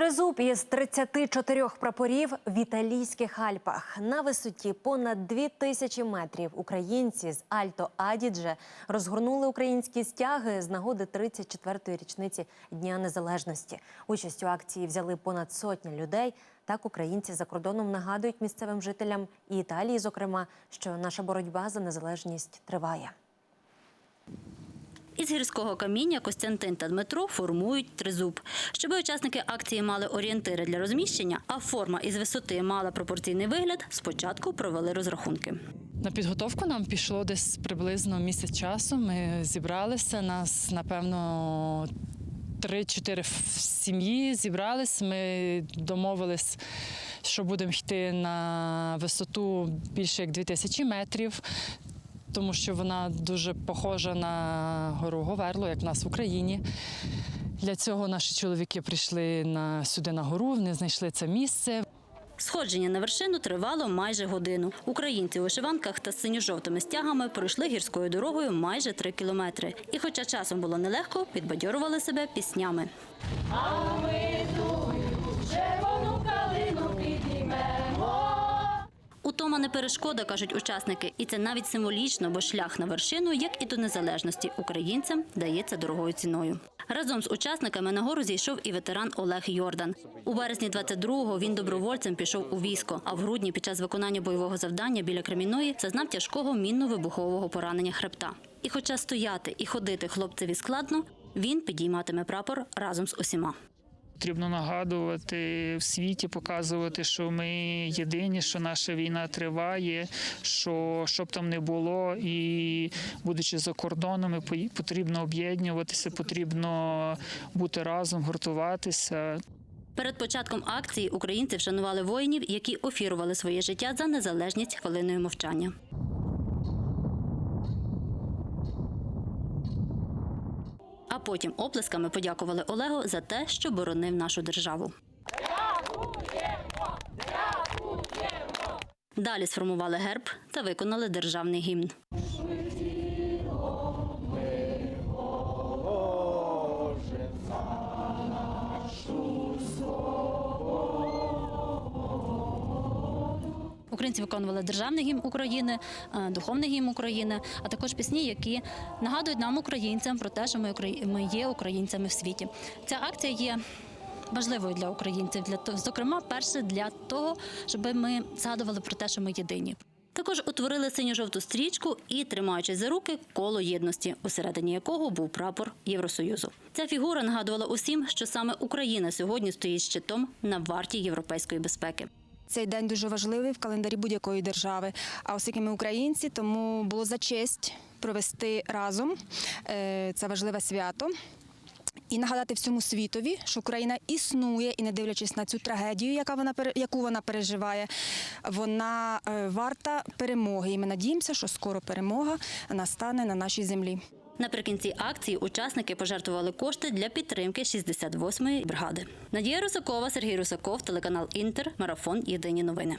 Тризуб із 34 прапорів в італійських Альпах на висоті понад 2 тисячі метрів. Українці з Альто Адідже розгорнули українські стяги з нагоди 34-ї річниці Дня Незалежності. Участь у акції взяли понад сотня людей. Так українці за кордоном нагадують місцевим жителям і Італії, зокрема, що наша боротьба за незалежність триває. Із гірського каміння Костянтин та Дмитро формують тризуб. Щоб учасники акції мали орієнтири для розміщення, а форма із висоти мала пропорційний вигляд, спочатку провели розрахунки. На підготовку нам пішло десь приблизно місяць часу. Ми зібралися. Нас, напевно, три-чотири сім'ї зібрались. Ми домовились, що будемо йти на висоту більше як 2000 метрів. Тому що вона дуже похожа на гору Говерло, як в нас в Україні. Для цього наші чоловіки прийшли на, сюди на гору, вони знайшли це місце. Сходження на вершину тривало майже годину. Українці у вишиванках та з синьо-жовтими стягами пройшли гірською дорогою майже три кілометри. І, хоча часом було нелегко, підбадьорували себе піснями. Утома не перешкода, кажуть учасники, і це навіть символічно, бо шлях на вершину, як і до незалежності, українцям дається дорогою ціною. Разом з учасниками на гору зійшов і ветеран Олег Йордан. У березні 22-го він добровольцем пішов у військо, а в грудні під час виконання бойового завдання біля Кремінної зазнав тяжкого мінно-вибухового поранення хребта. І хоча стояти і ходити хлопцеві складно, він підійматиме прапор разом з усіма. Потрібно нагадувати в світі, показувати, що ми єдині, що наша війна триває, що щоб там не було, і будучи за кордонами, потрібно об'єднуватися, потрібно бути разом, гуртуватися. Перед початком акції українці вшанували воїнів, які офірували своє життя за незалежність хвилиною мовчання. Потім оплесками подякували Олегу за те, що боронив нашу державу. Далі сформували герб та виконали державний гімн. Українці виконували державний гімн України, е, духовний гімн України, а також пісні, які нагадують нам, українцям, про те, що ми є українцями в світі. Ця акція є. Важливою для українців, для того, зокрема, перше для того, щоб ми згадували про те, що ми єдині. Також утворили синьо-жовту стрічку і, тримаючись за руки, коло єдності, усередині якого був прапор Євросоюзу. Ця фігура нагадувала усім, що саме Україна сьогодні стоїть щитом на варті європейської безпеки. Цей день дуже важливий в календарі будь-якої держави. А оскільки ми українці, тому було за честь провести разом е, це важливе свято. І нагадати всьому світові, що Україна існує, і не дивлячись на цю трагедію, яка вона яку вона переживає, вона е, варта перемоги. І ми надіємося, що скоро перемога настане на нашій землі. Наприкінці акції учасники пожертвували кошти для підтримки 68-ї бригади. Надія Русакова, Сергій Русаков, телеканал Інтер, марафон Єдині новини.